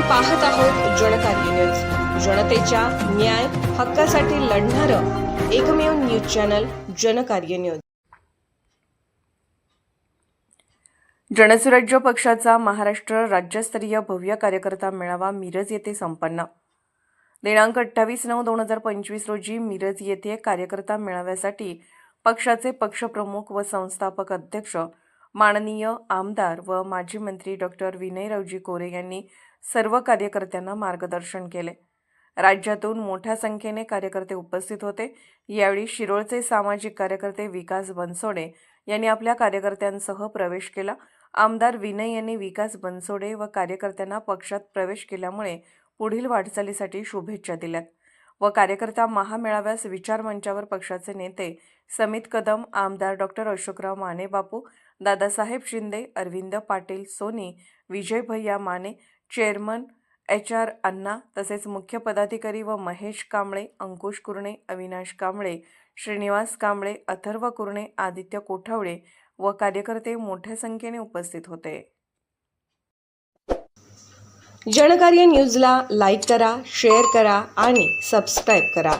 पाहत आहोत जनकार्य न्यूज. जनतेच्या न्याय हक्कासाठी लढणारं एकमेव news channel Jankarya news. Jansurajya पक्षाचा महाराष्ट्र राज्यस्तरीय भव्य कार्यकर्ता मेळावा मिरज येथे संपन्न. दिनांक अठ्ठावीस नऊ दोन हजार पंचवीस रोजी मिरज येथे कार्यकर्ता मेळाव्यासाठी पक्षाचे पक्षप्रमुख व संस्थापक अध्यक्ष माननीय आमदार व माजी मंत्री डॉक्टर विनयरावजी कोरे यांनी सर्व कार्यकर्त्यांना मार्गदर्शन केले. राज्यातून मोठ्या संख्येने कार्यकर्ते उपस्थित होते. यावेळी शिरोळचे सामाजिक कार्यकर्ते विकास बनसोडे यांनी आपल्या कार्यकर्त्यांसह प्रवेश केला. आमदार विनय यांनी विकास बनसोडे व कार्यकर्त्यांना पक्षात प्रवेश केल्यामुळे पुढील वाटचालीसाठी शुभेच्छा दिल्यात व कार्यकर्ता महामेळाव्यास विचार मंचावर पक्षाचे नेते समित कदम आमदार doctor Ashokrao Mane Bapu Dadasaheb Shinde Arvind Patil Soni Vijay Bhaiya Mane chairman H R Anna तसेच मुख्य पदाधिकारी व महेश कांबळे अंकुश कुरणे अविनाश कांबळे श्रीनिवास कांबळे अथर्व कुरणे आदित्य कोठावळे व कार्यकर्ते मोठ्या संख्येने उपस्थित होते. जनकार्य न्यूजला लाईक करा शेअर करा आणि सबस्क्राईब करा.